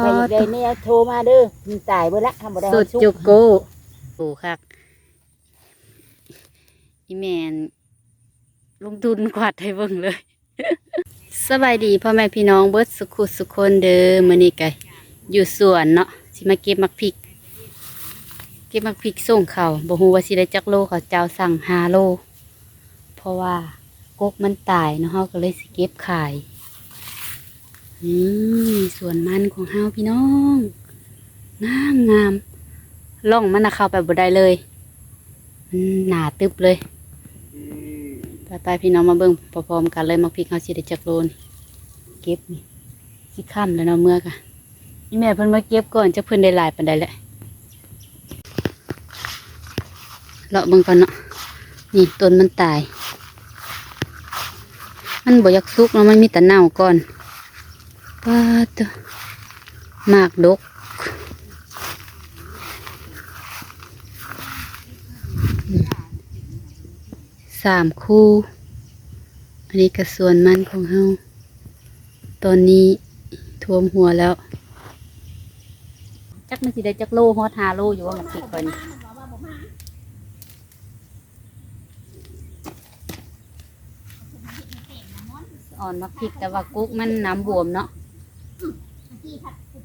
ใครอยากได้เนี่ยโทรมาเด้อมันตายเบิดละทำบ่ได้สุดชุบจุกโก้โอ้คักอีแมนลงทุนกวาดให้เบิ่งเลย สบายดีพ่อแม่พี่น้องเบิดสุขุสุขคนเด้อมื้อนี้ไกอยู่สวนเนาะสิมาเก็บมักพริก เก็บมักพริกส่งเขาบ่ฮู้ว่าสิได้จักโลเขาเจ้าสั่ง5โลเพราะว่ากกมันตายเนาะเฮาก็เลยสิเก็บขาย นี่สวนมันของเฮาพี่น้องงามงามล่องมันนะเข้าไปบ่ได้เลยหนาตึบเลยไปไปๆพี่น้องมาเบิ่งพร้อมๆกันเลยมาพริกเฮาสิได้จักโลนเก็บนี่สิค่ำแล้วเนาะเมื่อกะนี่แม่เพิ่นมาเก็บก่อนจะเพิ่นได้หลายปานใดแหละเลาะเบิ่งก่อนเนาะนี่ต้นมันตาย มันบ่อยากสุกเนาะมันมีแต่เน่าก่อน ป้าตอะหมากดกสามคู่ อันนี้กระส่วนมันของเฮาตอนนี้ท่วมหัวแล้ว จักมันสิได้จักโลฮอดหาโลอยู่ว่ามันติดก่อนอ่อนมาพริกแต่ว่ากุ๊กมันน้ำบวมเนาะ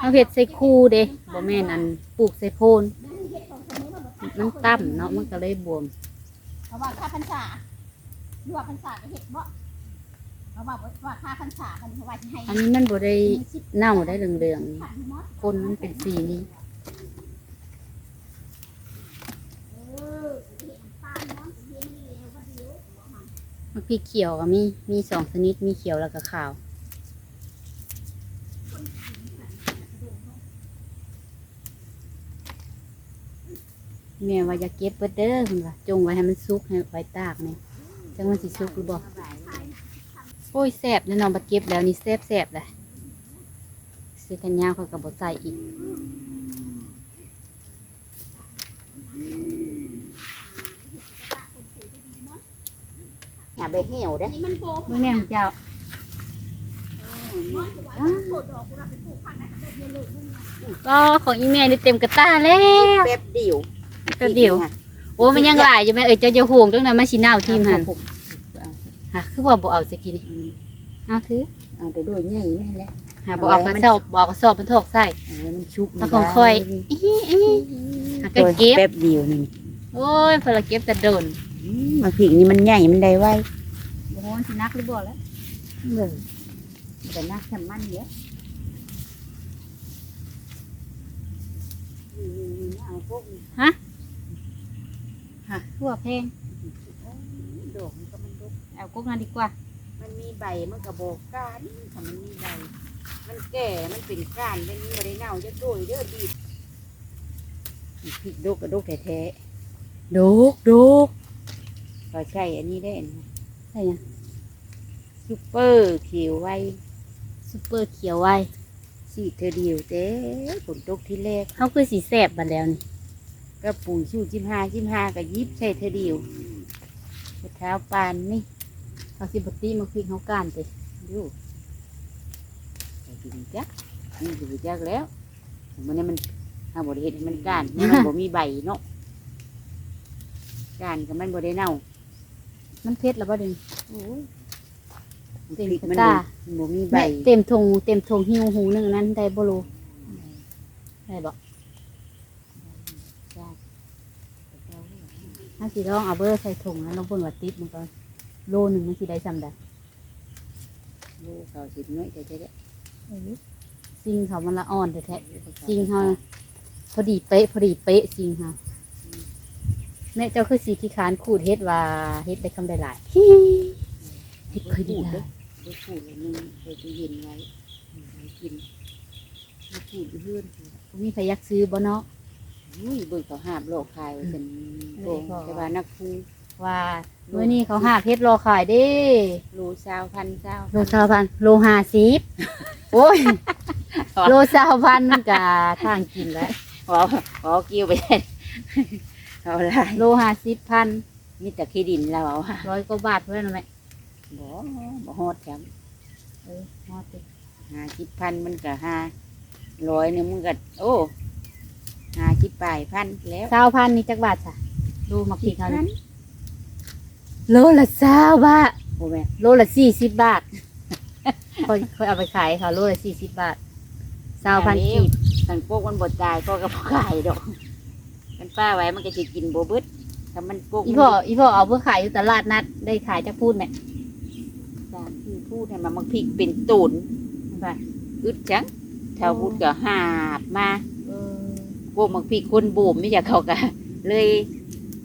เอาเห็ดใส่คู่เด้บ่แม่นอันปลูกใส่โพนมันต่ำเนาะมันก็เลยบวมเพราะว่าค่าพันษาหรือว่าพันษาก็เห็ดบ่เพราะว่าว่าค่าพันษากันเพราะว่าสิให้อันนี้มันบ่ได้เน่าได้เหลืองขันมอสๆก้นมันเป็นสีนี้เออเห็ดตามมอสเห็ดนี่เอวก็เดียวมันพี่เขียวก็มีมีสองชนิดมีเขียวแล้วก็ขาว แม่ว่าอย่าเก็บเบิดเด้อคุณว่าจงไว้ให้มันสุกให้ไว้ตากเนี่ยจังมันสิสุกหรือบ่โอ้ยแสบแน่นอนบัดเก็บแล้วนี่แสบแสบเลยสิกันยาวเขากับบดใส่อีกอย่าไปเหี่ยวเด้อนี่มันโกงเมื่อแม่ของเจ้าโกดอกกูรับไปปลูกพันธุ์นะครับเดี๋ยวเลยมึงก็ของอีแม่นี่เต็มกระตาแล้วแป๊บเดียว แป๊บเดียว โอ้มันยังหลายอยู่ไหมเอ้ยเจ้าจะห่วงจังนั้นมาชิเน่าทีมหันฮะคือว่าบ่เอาสักทีนี่เอาถือเอาไปด้วยใหญ่นี่แหละหาบ่เอากระสอบบ่เอากระสอบมันถกใส่เอาไว้มันชุบถ้าของค่อยหาก็เก็บแป๊บเดียวนี่โอ้ยพอเราเก็บแต่โดนอืมมาผิกนี่มันใหญ่มันได้ไวโอ้โหมันสินักหรือบ่แล้วเบิ่งแต่นักทำมันเยอะนี่ๆๆเอาพวกนี้ ฮะทั่วแพงดอกมันก็มันดกเอากุ๊กนั่นดีกว่า มันมีใบมันกระบอกก้านถ้ามันมีใบ มันแก่มันเป็นก้านเป็นบ่ได้เน่าจะโดยเด้อดีดพริกดกกระดกแท้ดกดกๆก็ใช่อันนี้ได้อันนี้ใช่ยังซุปเปอร์เขียวไว้ซุปเปอร์เขียวไว้สีเธอเดียวเต้ฝนตกที่แรกเขาคือสีแสบบัดแล้วนี่ ก็ปุ๋ยชูจิ้มห้าจิ้มห้าก็ยิบใช่เธอเดียวเท้าปานนี่เขาสิบตีมาพริกเขาก้านติดูไปกินจักนี่ดูจักแล้วมันนี่มันทางบริเห็นมันก้านนี่มันบ่มีใบเนาะก้านก็มันบ่ได้เน่า มันเผ็ดแล้วบ่เดึงโอ้ยเต็มพริกมันตาบ่มันบ่มีใบแม่เต็มทงเต็มทงหิวหูหนึงนั้นได้บ่รู้ได้บ่ ถ้าสิลองเอาเบอร์ใส่ถุงแล้วลองเบิ่งว่าติดมันก็โลหนึงมันสิได้ซ้ำใดลูกเขาสิบน้อยจะจะได้สิ่งเขามันละอ่อนแท้ๆสิ่งเขาพอดีเป๊ะพอดีเป๊ะสิ่งเขาแม่เจ้าคือสีขี้คร้านขูดเฮ็ดว่าเฮ็ดได้คำได้หลายเฮ็ดเคยดีพูดนะเด้อได้พูดแล้วนึงเคยจะเย็นไว้ไว้กินได้พูดอยู่เพื่อนมีใครอยากซื้อบ่เนาะ อุ้ยเบิ่งเขาหาบโลกขายไว้เป็นโกงอืมแต่ว่านักพูว่าเมื่อนี้เขาหาเพชรรอขายเด้โลซาวพันเจ้าโลสาวพันโลห้าสิบโอ้ยโลสาวพันมันกะทางกินแล้วขอขอกิ้วไปได้เอาไรโลห้าสิบพันมีแต่ขี้ดินเราเอาร้อยกว่าบาทเท่านั้นไหมบ่บ่ฮอดแถมเออมอติหาสิบพันมันก็หาร้อยหนึงมึงก็โอ้ ห้าสิบปลายพันแล้วเศร้าพันนี่จักบาทจ้ะดูมักพริกเขาพันี่โลละเศร้าบาทโอ้แม่โลละสี่สิบบาทค่อยค่อยเอาไปขายเขาโลละสี่สิบบาทเศร้าพันกีบสันโปกมันบดตายก็กระเพาะไข่ดอกมันป้าไว้มันก็จะกินโบเบิดถ้ามันโปกอีพ่ออีพ่อเอาเพื่อขายอยู่ตลาดนัด ได้ขายจะพูดไหมตามที่พูดให้มันมักพริกเป็นตูนไปอึดจังถ้าพูดก็หาบมาเออพ วกมักพริกคนบูมไม่อยากเขาก็เลย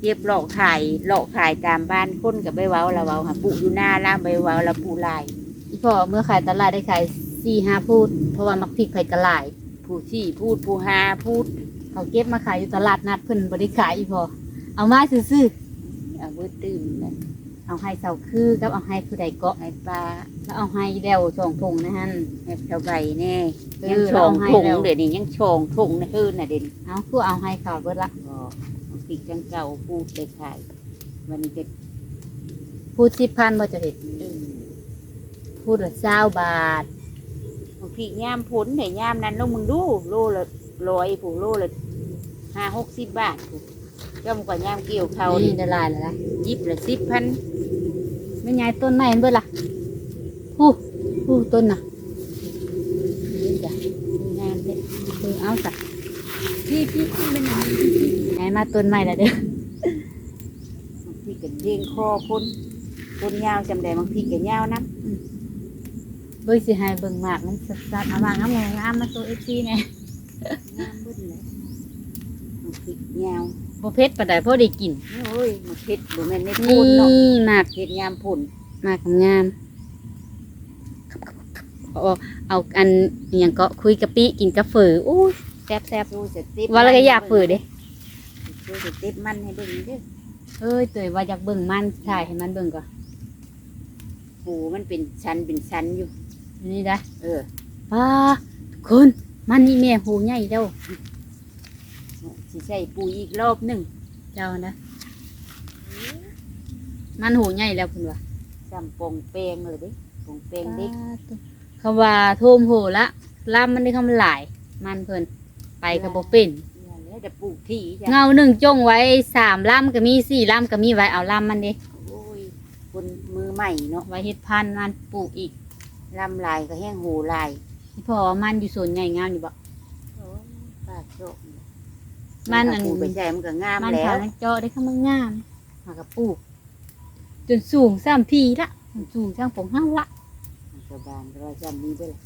เก็บหลอกขายหลอกขายตามบ้านคนกับใบเว้าละเว้าหาปลูอยู่หน้าล่างใบเว้าละปูลายอีพ่อเมื่อขายตลาดได้ขายสี่ห้าพูด เพราะว่ามักพริกไผ่กระหลายผู้ที่พูดผู้หาพูด เขาเก็บมาขายอยู่ตลาดนัดเพิ่นบริขายอีพ่อเอามาซื้อเอาเบิดตื่นเลย เอาให้เสาคือกับเอาให้ผู้ใดเกาะให้ปลาแล้วเอาให้เดวสองถุงนะฮันให้ชาวใบแน่เออยังชองเราให้ถุงแล้วเดี๋ยวนี้ยังชองถุงนะเออน่ะเด่นเอาคือเอาให้เขาเบิดละก็มักพริกจังเก่าพูดได้ขายวันนี้จะพูดสิบพันบ่จะเห็นอืมพูดละเศร้าบาทมักพริกย่ามผลเนี่ยย่ามนั้นลงมึงดูโลละร้อยผู้โลละห้าหกสิบบาทผู้ ย่อมกว่าย่ามเกี่ยวเขานี่นี่ได้หลายแล้วนะยิบละสิบพันไม่ยายต้นไม้เห็นเบิดละผู้ผู้ต้นน่ะนี่จ้ะงามเลยเออเอาจ้ะพี่พี่พี่มันอย่างนี้พี่ไหนมาต้นไม้แล้วเด้อ บางทีก็เด้งคอพ้นพ้นยาวจำได้บางทีก็ยาวนะเบิ่งสิให้เบิ่งมากมันสัดๆเอามากงามงามมาตัวเอซีแน่งามเบึ้นเลยบางทียาว บ่เผ็ดปานใดพอได้กินโอ้ยมันเผ็ดหรือมันไม่นี่พูนเนาะมากเผ็ดยามพุ่นมากงามเอาเอาอันอหยังก็คุยกะปิกินกะเฝออู้ยแซ่บแซ่บสู้สเต็ปว่าแล้วก็อยากเฝอเด้สู้สเต็ปมันให้เบิ่งเด้อเอ้ยเตยว่าอยากเบิ่งมันถ่ายให้มันเบิ่งก่อนหูมันเป็นชั้นเป็นชั้นอยู่อันนี่ได้เออ ป้าทุกคนมันนี่แม่หูใหญ่เด้อ สิใส่ปุ๋ยอีกรอบหนึ่งเจ้านะ มันหูใหญ่แล้วคุณว่าจำปองแปงเลยเด้ปองแปงเด็กคำว่าโทมโหละลำมันได้คำหลาย มันเพิ่นไปกับโบเป็นเนี่ยแล้วแต่ปลูกที่จ้ะเงาหนึ่งจงไว้สามลำก็มีสี่ลำก็มีไว้เอาลำมันเด้โอ้ยคนมือใหม่เนาะไว้เฮ็ดพันธุ์มันปลูกอีกลำลายก็แห้งหูลายที่พอมันอยู่ส่วนใหญ่งามอยู่บ่โอ้ยป้าโชค มันอันปลูกไปใช่มันก็งามมันแล้ขาววเจาะได้คำว่างามหากับปลูกจนสูงสามพีละสูงช่างผมห้าละชาวบ้านก็ว่าจำนี้ได้ละ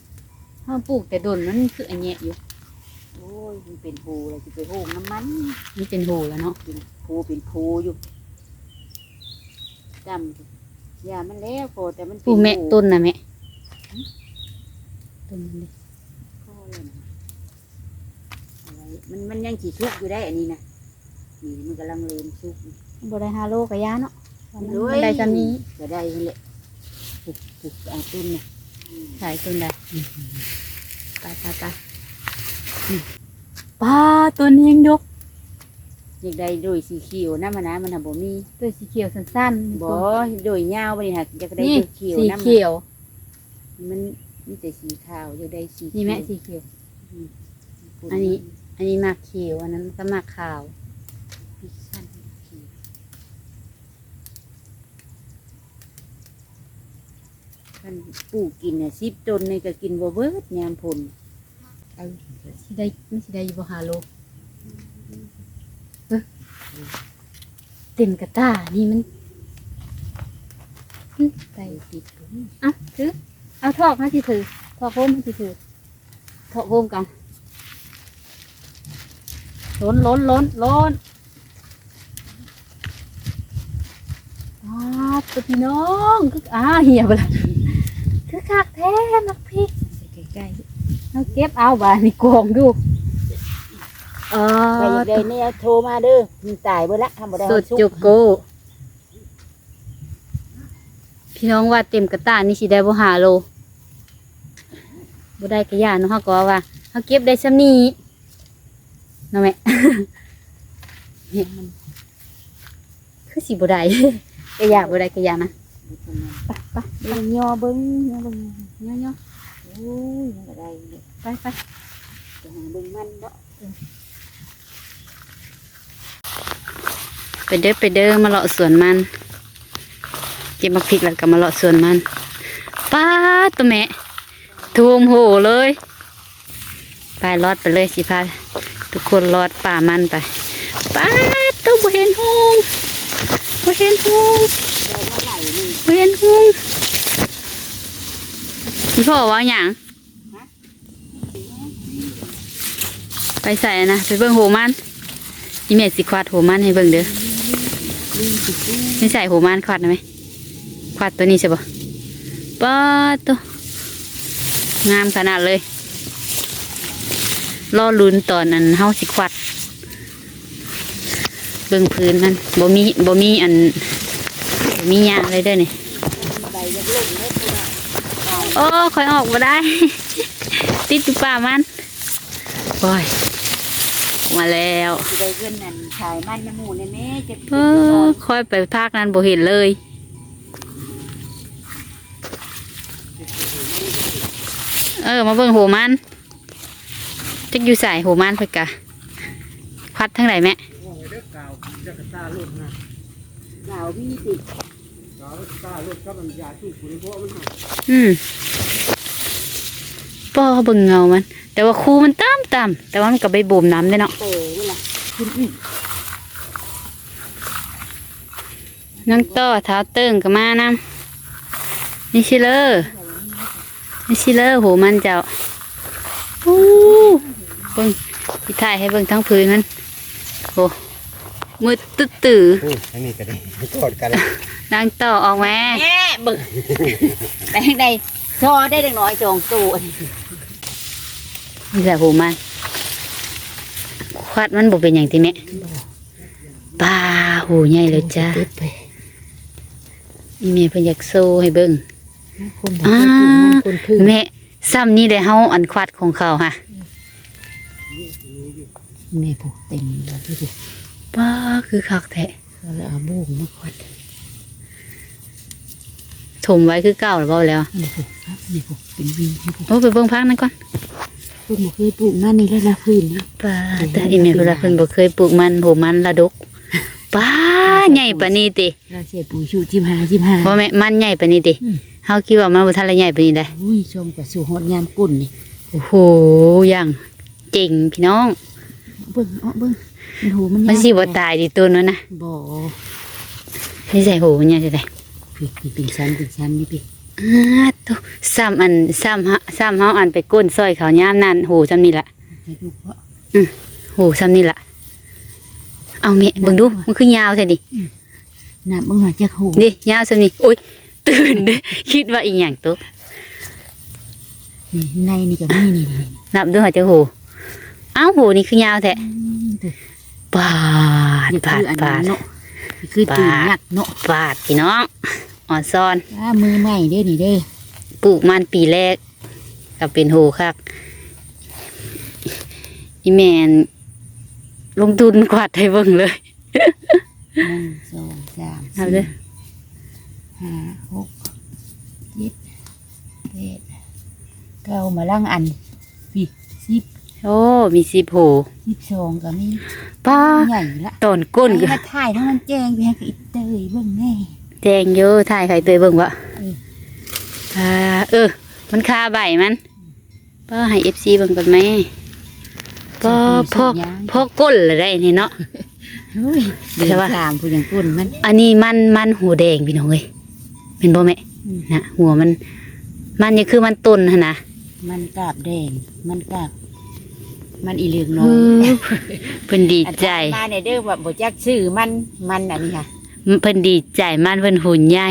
ห้าปลูกแต่โดนมันคืออันเนี้ยอยู่โอ้ยมันเป็นภูเลยจะไปโหงน้ำมันมันเป็นโหแล้วเนาะเป็นภูเป็นภูอยู่จำอย่ามันแล้วโคแต่มันเป็นปลูกแม่ภูต้นนะแม่ต้นมันเลยพ่อเลยนะอะไร มันมันยังสีชุกอยู่ได้อันนี้นะนี่มันกำลังเริ่มชุกบ่ได้ฮาโลกับยาเนาะมันโอ้ยมันได้จำนี้ก็ได้นี่แหละปลูกปลูกเอาต้นนะขายต้นได้ไปไปไปป้าต้นนี้ยังดกอยากได้โดยสีเขียวนะมันนะมันน่ะบ่มีตัวสีเขียวสั้นๆบ่โดยยาวบ่นี่ฮะอยากได้นี่โดยเขียวสีนะมันเขียว มันมีแต่สีขาวอยากได้สีนี่แม่เขีสียวเขียวปุ่อันนี้ อันนี้มากเขียวอันนั้นก็มากขาวพิซซ่าเขียวคันปลูกกินน่ะสิบต้นนี่ก็กินบ่เบิดยามผลสิได้ไม่สิได้อยู่บ่ฮาโลเอ้อเต็มกระตานี่มันหึไปไปติดผลเอาถือเอาทอกมาสิถือทอกโฮมมาสิถือทอกโฮมกัน ล้นล้นล้นล้นอ้าตัวพี่น้องคืออ้าเหี่ยไปละคือคักแท้มักพริกใกล้เอาเก็บเอาบานี่กองดูเอๆไปออยากได้เนี่ยโทรมาเด้อมันตายเบิดละทำบ่ได้สุดเอาจุกโกพี่น้องว่าเต็มกระตานี่สิได้บ่หาโลบ่ได้กระยาเนาะเฮาก็ว่าว่าเฮาเก็บได้ซำนี้เนาะแม่เนี่ยมันคือสิบ่ได้กระยาบ่ได้กระยานะไปไปเบิ่งย่อเบิ่งย่อเบิ่งย่อโอ้ยมันก็ได้เลยๆไปไปไปหาเบิ่งมันบ่ไปเด้อไปเด้อมาเลาะสวนมันเก็บมักพริกแล้วก็มาเลาะสวนมันป้าดตัวแม่ท่วมโหเลย ไปรอดไปเลยสิพา ทุกคนรอดป่ามันไปป้าตัวบ่เห็นหงบ่เห็นหงเรามาไหลนี่บ่เห็นหงพี่พ่อว่าหยังไปใส่นะไปเบิ่งโหมันอีเมจสิควาดโหมันให้เบิ่งเด้อไม่ใส่หัวมันขวัดไหมขวัดตัวนี้ใช่ปะป้าตัวงามขนาดเลย รอลุ้นตอนนั้นเฮาสิขวัด เบิ่งพื้นมันบ่มีบ่มีอันบ่มีหยาเลยเด้อนี่โอ้คอยออกมาได้ ติดอยู่ป่ามันโอ้ยออกมาแล้วสิได้เงินนั่นขายมันน้ำมูนแม่จะเออคอยไปภาคนั้นบ่เห็นเลยเออ มาเบิ่งโหมัน จักอยู่ใส่โหมันเพิ่นกะพัดทั้งไหนแม่เหงาพี่สิอืมป้อเบิ่งเงามัน แต่ว่าคูมันต่ำต่ำแต่ว่ามันก็ไปบ่มน้ำได้เนาะเต๋อเวลาขึ้นอีกนั่งต่อเท้าเติ้งก็มานำนี่ชิเลอร์นี่ชิเลอร์โหมันเจ้าอู้ เบิ่งพี่ถ่ายให้เบิ่งทั้งพื้นมันโอ้มืดตึ๊ดตื่ออืมอันนี้ก็ได้กอดกันนั่งต่อออกมาแง่เบิ่งแต่ได้ได้ซอได้เด็กน้อยสองตัวนี่แหละโหมันควาดมันบ่เป็นอย่างที่แม่ปลาโหใหญ่เลยจ้าอีเมย์เพิ่นอยากโซ่ให้เบิ่งคนอ่าคนพึ่งแม่ซ้ำนี่ได้เฮาอันควาดของเขาค่ะ แม่ผูกเต็มแล้วพี่ดิป้าคือคักแท้เขาเลยเอาบุ้งมาควัดถมไว้คือเก่าหรือเปล่าแล้วนี่ผูกครับนี่ผูกเป็นวิงนี่ผูกโอ้ไปเบิ่งพักนั่นก่อนเพิ่งมาเคยปลูกนั่นนี่แล้วละพื้นนะป้าแต่อีเมลเวลาเพิ่นบ่เคยปลูกมันโหมันระดกป้าใหญ่ปานนี้ติเราเสียปุ๋ยชูจิมหาจิมหาบ่แม่มันใหญ่ปานนี้ติอืมเฮาคิดว่ามันบ่ทันละใหญ่ปานนี้ได้อุ้ยชมกับสู่หดยามกุ่นนี่โอ้โหอย่างเจ๋งพี่น้อง เบิ่งเอาเบิ่งมันหูมันมันสิบ่ตายดิตัวนั้นนะบ่นี่ใส่หูมันใหญ่จังได๋พี่พี่เป็นชั้นเป็นชั้นนี่พี่อ้าตัวซ้ำอันซ้ำฮะซ้ำเฮาอันไปก้นซอยเขายามนั้นโหซ้ำนี่ล่ะให้ดูเพราะโหซ้ำนี่ล่ะเอาแม่เบิ่งดูมันคือยาวแท้ดิน้ำเบิ่งหน่อยจักหูนี่ยาวซ้ำนี่โอ๊ยตื่นเด้อคิดว่าอีหยังตัวนี่ในนี่ก็มีนี่นี่นับดูหาจังโห อ้าวโหนี่คือยาวแท้ปาดนี่ปาคือดอันปานี้ดเนาะนี่คือตีนยักษ์เนาะปาดพี่น้องอ่อนซ้อนอ่ามือใหม่เด้อนี่เด้อปลูกมันปีแรกก็เป็นโหคักอีแมนลงทุนกวาดให้เบิ่งเลยหนึ่งสองสามเอาเด้สี่อห้าหกเจ็ดแปดเก้ามาล่างอันพี่สิบ โอ้ มีสิบโหสิบสองก็มีป้าใหญ่ละตอนก้นอันก็นี้มาถ่ายทั้งมันแจ้งเพียงกับอิตเตยเบิ่งแน่แจงเยอะถ่ายใครเตยเบิ่งวะอืมอ่าเออ มันคาใบมันป้าให้เอฟซีเบิ่งก่อนไหมป้าพ่อพ่อก้นเลยได้นี่เนาะเฮ้ยเดืใช่อปะนสามผู้ยังกุ่นมัน อันนี้มันมันหัวแดงพี่น้องเอ้ยเป็นบ่แม่อืมนะหัวมัน มันนี่คือมันต้นหั่นนะมันกาบแดง มันกาบ มันอีเหลืองเอน้อยอเพิ่นดีใจอันมาเนี่ยเด้อว่าบ่จักซื้อมันมันอันนี้ค่ะเพิ่นดีใจมันเพิ่นหุ่นใหญ่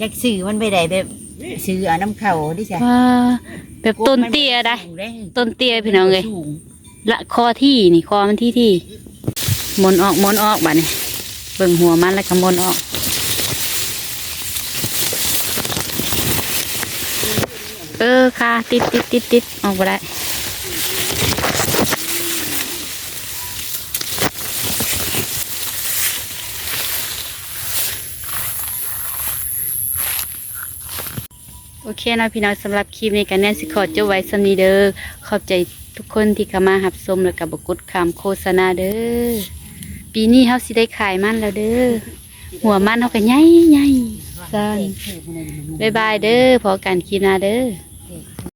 จักซื้อมันไปได้แบบซื้อเอาน้ำเขาดิจ้ะว้าแบบต้นเตี้ยได้สูงเด้ต้นเตี้ยพี่น้องเอ้ยสูงละคอที่นี่คอมันที่ที่มนออกมนออกบัดนี้เบิ่งหัวมันแล้วก็มนออกเออค่ะ ติดติดติดติดออกบ่ได้ โอเคนะพี่น้องสำหรับคลิปนี้กันแน่สิขอจบไว้สำนีเด้อขอบใจทุกคนที่เข้ามาหับชมแล้วกับบกุดคำโฆษณาเด้อปีนี้เฮาสิได้ขายมันแล้วเด้อหัวมันเฮาก็ใหญ่ใหญ่สั้นบ๊ายบายเด้อพอกันคลิปหน้าเด้อ